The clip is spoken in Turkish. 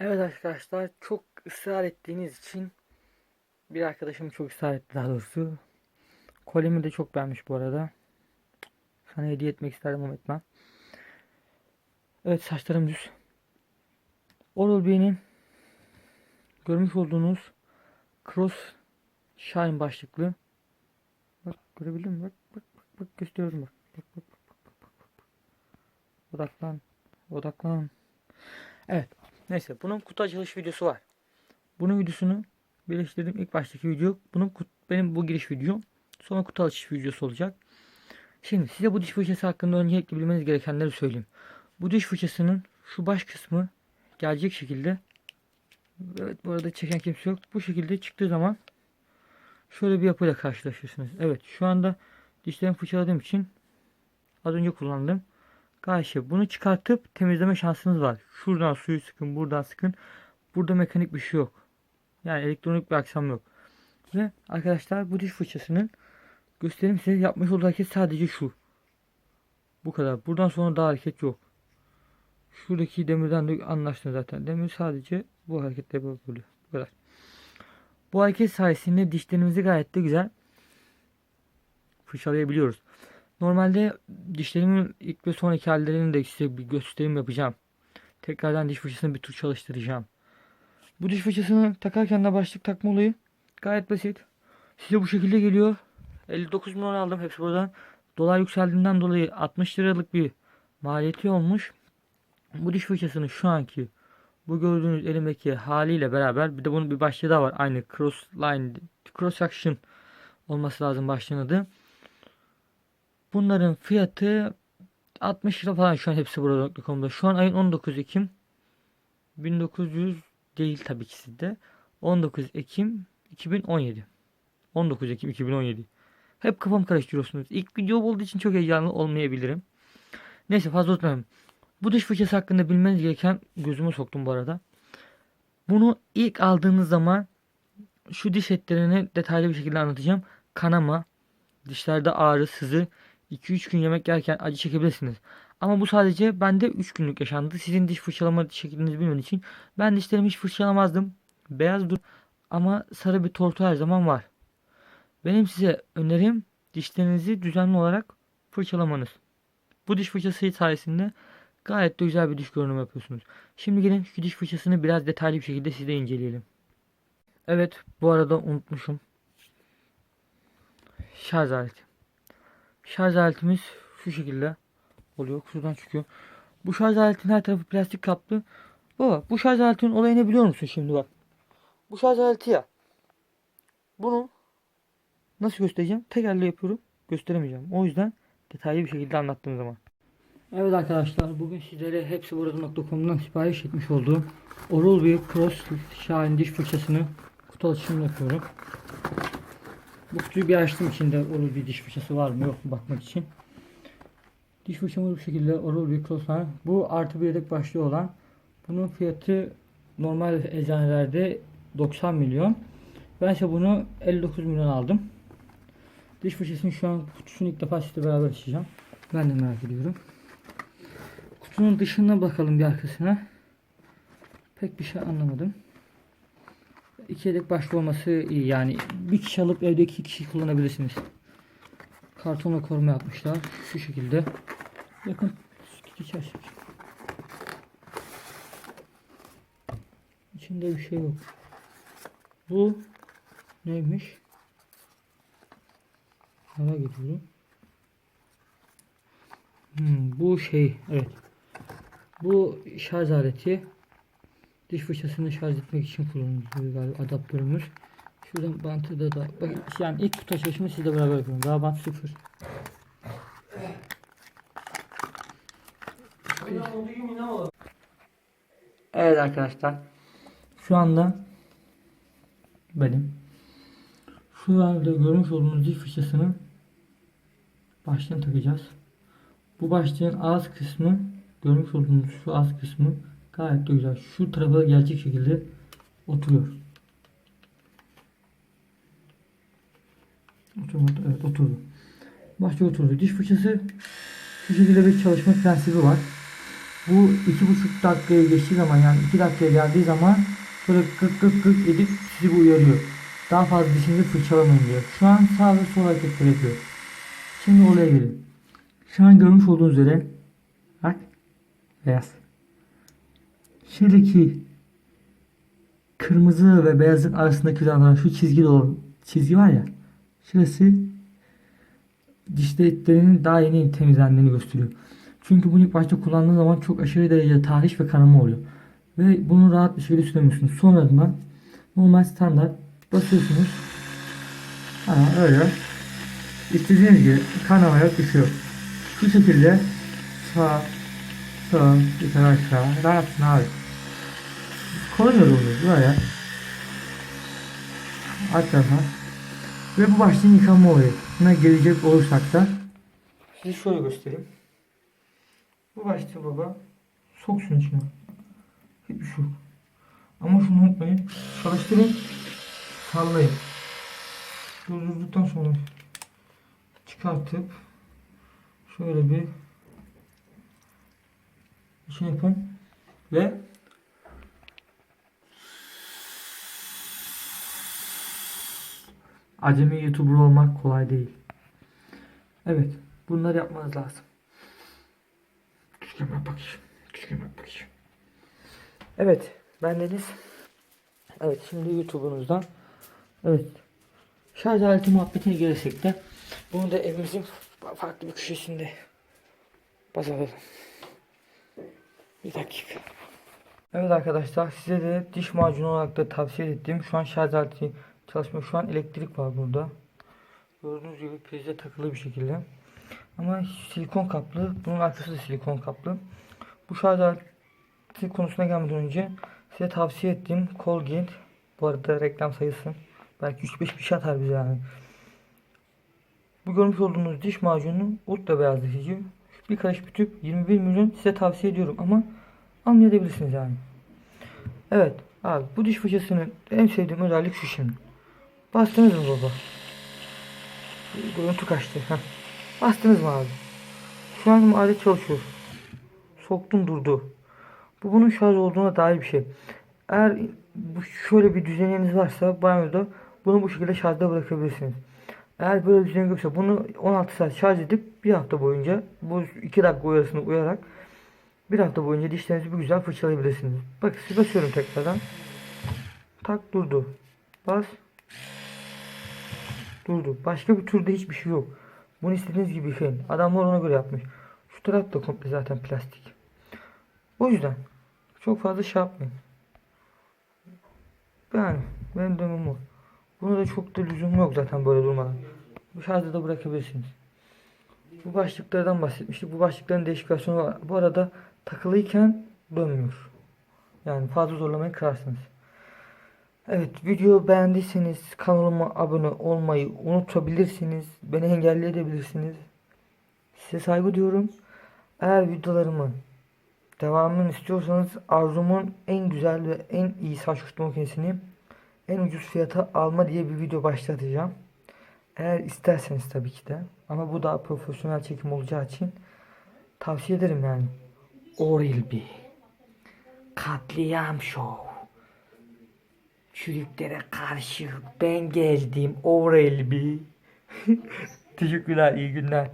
Evet arkadaşlar çok ısrar ettiğiniz için bir arkadaşım çok ısrar etti daha doğrusu. Kolyemi de çok beğenmiş bu arada. Sana hediye etmek isterdim ama etmem. Evet saçlarım düz. Oral-B'nin görmüş olduğunuz Cross Shine başlıklı. Bak görebildin mi? Bak bak bak, bak gösteriyorum. Bak bak bak bak bak bak. bak. Odaklan. Odaklan. Evet. Neyse bunun kutu açılış videosu var. Bunun videosunu birleştirdim. İlk baştaki video bunun kut- benim bu giriş videom. Sonra kutu açış videosu olacak. Şimdi size bu diş fırçası hakkında öncelikle bilmeniz gerekenleri söyleyeyim. Bu diş fırçasının şu baş kısmı gelecek şekilde Evet bu arada çeken kimse yok. Bu şekilde çıktığı zaman şöyle bir yapıyla karşılaşırsınız. Evet şu anda dişlerimi fırçaladığım için az önce kullandım. Karşı bunu çıkartıp temizleme şansınız var. Şuradan suyu sıkın, buradan sıkın. Burada mekanik bir şey yok. Yani elektronik bir aksam yok. Ve arkadaşlar bu diş fırçasının göstereyim size yapmış olduğu sadece şu. Bu kadar. Buradan sonra daha hareket yok. Şuradaki demirden de anlaştın zaten. Demir sadece bu harekette böyle. Bu kadar. Bu hareket sayesinde dişlerimizi gayet de güzel fırçalayabiliyoruz. Normalde dişlerimin ilk ve sonraki hallerini de size bir gösterim yapacağım. Tekrardan diş fırçasını bir tur çalıştıracağım. Bu diş fırçasını takarken de başlık takma olayı gayet basit. Size bu şekilde geliyor. 59 milyon aldım hepsi buradan. Dolar yükseldiğinden dolayı 60 liralık bir maliyeti olmuş. Bu diş fırçasının şu anki bu gördüğünüz elimdeki haliyle beraber bir de bunun bir başlığı daha var. Aynı cross line cross action olması lazım başlığın adı. Bunların fiyatı 60 lira falan şu an hepsi burada.com'da. Şu an ayın 19 Ekim 1900 değil tabii ki sizde. 19 Ekim 2017. 19 Ekim 2017. Hep kafam karıştırıyorsunuz. İlk video olduğu için çok heyecanlı olmayabilirim. Neyse fazla uzatmayalım. Bu diş fırçası hakkında bilmeniz gereken gözüme soktum bu arada. Bunu ilk aldığınız zaman şu diş etlerini detaylı bir şekilde anlatacağım. Kanama, dişlerde ağrı, sızı, 2-3 gün yemek yerken acı çekebilirsiniz. Ama bu sadece bende 3 günlük yaşandı. Sizin diş fırçalama şeklinizi bilmediğim için ben dişlerimi hiç fırçalamazdım. Beyaz dur ama sarı bir tortu her zaman var. Benim size önerim dişlerinizi düzenli olarak fırçalamanız. Bu diş fırçası sayesinde gayet de güzel bir diş görünümü yapıyorsunuz. Şimdi gelin şu diş fırçasını biraz detaylı bir şekilde size inceleyelim. Evet bu arada unutmuşum. Şarj aleti. Şarj aletimiz şu şekilde oluyor. Kutudan çıkıyor. Bu şarj aletinin her tarafı plastik kaplı. Baba bu şarj aletinin olayı ne biliyor musun şimdi bak. Bu şarj aleti ya. Bunu nasıl göstereceğim? Tek elle yapıyorum. Gösteremeyeceğim. O yüzden detaylı bir şekilde anlattığım zaman. Evet arkadaşlar bugün sizlere hepsi burada.com'dan sipariş etmiş olduğum Oral B Cross Shine diş fırçasını kutu açışını yapıyorum. Bu kutuyu bir açtım içinde Oral B diş fırçası var mı yok mu bakmak için. Diş fırçamız bu şekilde Oral B Cross Shine. Bu artı bir yedek başlığı olan. Bunun fiyatı normal eczanelerde 90 milyon. Ben ise bunu 59 milyon aldım. Diş fırçasının şu an kutusunu ilk defa sizle beraber açacağım. Ben de merak ediyorum. Kutunun dışına bakalım bir arkasına. Pek bir şey anlamadım. İki yedek başlı olması iyi yani. Bir kişi alıp evde iki kişi kullanabilirsiniz. Kartonla koruma yapmışlar. Şu şekilde. Yakın. Geçer. İçinde bir şey yok. Bu neymiş? Merak ediyorum. Hmm, bu şey evet. Bu şarj aleti. Diş fırçasını şarj etmek için kullanılıyor galiba adaptörümüz. Şuradan bantı da da bak yani ilk kutu açılışımı sizle beraber yapıyorum. Daha bant sıfır. Evet arkadaşlar. Şu anda benim şu anda görmüş olduğunuz diş fırçasının başlığını takacağız. Bu başlığın ağız kısmı görmüş olduğunuz şu ağız kısmı gayet de güzel. Şu tarafa gelecek şekilde oturuyor. Oturmadı. Evet oturdu. Başlığı oturdu. Diş fırçası şu şekilde bir çalışma prensibi var. Bu iki buçuk dakikaya geçtiği zaman yani iki dakikaya geldiği zaman böyle gık gık gık edip sizi bu uyarıyor. Daha fazla dişinizi fırçalamayın diyor. Şu an sağ ve sol hareketler yapıyor. Şimdi olaya gelin. Şu an görmüş olduğunuz üzere bak beyaz. Şuradaki kırmızı ve beyazın arasındaki olan şu çizgi olan çizgi var ya şurası diş etlerinin daha yeni temizlendiğini gösteriyor. Çünkü bunu ilk başta kullandığınız zaman çok aşırı derecede tahriş ve kanama oluyor. Ve bunu rahat bir şekilde süremiyorsunuz. Sonradan normal standart basıyorsunuz. Ha, öyle. İstediğiniz gibi kanama yok düşüyor. Şu şekilde sağ sağ yukarı aşağı rahatsın abi. Yolu oluyor böyle. Alt tarafa. Ve bu başlığın yıkanma olayı. Buna gelecek olursak da size şöyle göstereyim. Bu başlığı baba soksun içine. Hiçbir şey yok. Ama şunu unutmayın. Çalıştırın. Sallayın. Durdurduktan sonra çıkartıp şöyle bir şey yapın ve acemi YouTuber olmak kolay değil. Evet, bunları yapmanız lazım. Küçükeme bakayım. Küçükeme bakayım. Evet, ben Deniz. Evet, şimdi YouTube'unuzdan Evet. Şarj aleti muhabbetine gelirsek de bunu da evimizin farklı bir köşesinde basalım. Bir dakika. Evet arkadaşlar size de diş macunu olarak da tavsiye ettiğim şu an şarj aleti çalışmıyor. Şu an elektrik var burada. Gördüğünüz gibi prize takılı bir şekilde. Ama silikon kaplı. Bunun arkası da silikon kaplı. Bu şarj aleti konusuna gelmeden önce size tavsiye ettiğim Colgate. Bu arada reklam sayısı. Belki 3-5 bir şey atar bize yani. Bu görmüş olduğunuz diş macunu ultra beyazlatıcı. Bir karış bir tüp 21 milyon size tavsiye ediyorum ama anlayabilirsiniz yani. Evet abi bu diş fırçasının en sevdiğim özellik şu şimdi. Bastınız mı baba? Görüntü kaçtı. Heh. Bastınız mı abi? Şu an alet çalışıyor. Soktum durdu. Bu bunun şarj olduğuna dair bir şey. Eğer bu şöyle bir düzeniniz varsa banyoda bunu bu şekilde şarjda bırakabilirsiniz. Eğer böyle düzen yoksa bunu 16 saat şarj edip bir hafta boyunca bu 2 dakika uyarısını uyarak bir hafta boyunca dişlerinizi bir güzel fırçalayabilirsiniz. Bak size basıyorum tekrardan. Tak durdu. Bas. Durdu. Başka bir türde hiçbir şey yok. Bunu istediğiniz gibi yıkayın. Adamlar ona göre yapmış. Şu taraf da komple zaten plastik. O yüzden çok fazla şey yapmayın. Yani benim demem o. Buna da çok da lüzum yok zaten böyle durmadan. Bu şarjda da bırakabilirsiniz. Bu başlıklardan bahsetmiştik. Bu başlıkların değişik versiyonu var. Bu arada takılıyken dönmüyor. Yani fazla zorlamayı kırarsınız. Evet video beğendiyseniz kanalıma abone olmayı unutabilirsiniz. Beni engelleyebilirsiniz. Size saygı diyorum. Eğer videolarımı devamını istiyorsanız Arzum'un en güzel ve en iyi saç kurutma makinesini en ucuz fiyata alma diye bir video başlatacağım. Eğer isterseniz tabii ki de. Ama bu daha profesyonel çekim olacağı için tavsiye ederim yani. Oral-B Katliam Show Çürüklere karşı ben geldim Oral-B Teşekkürler iyi günler.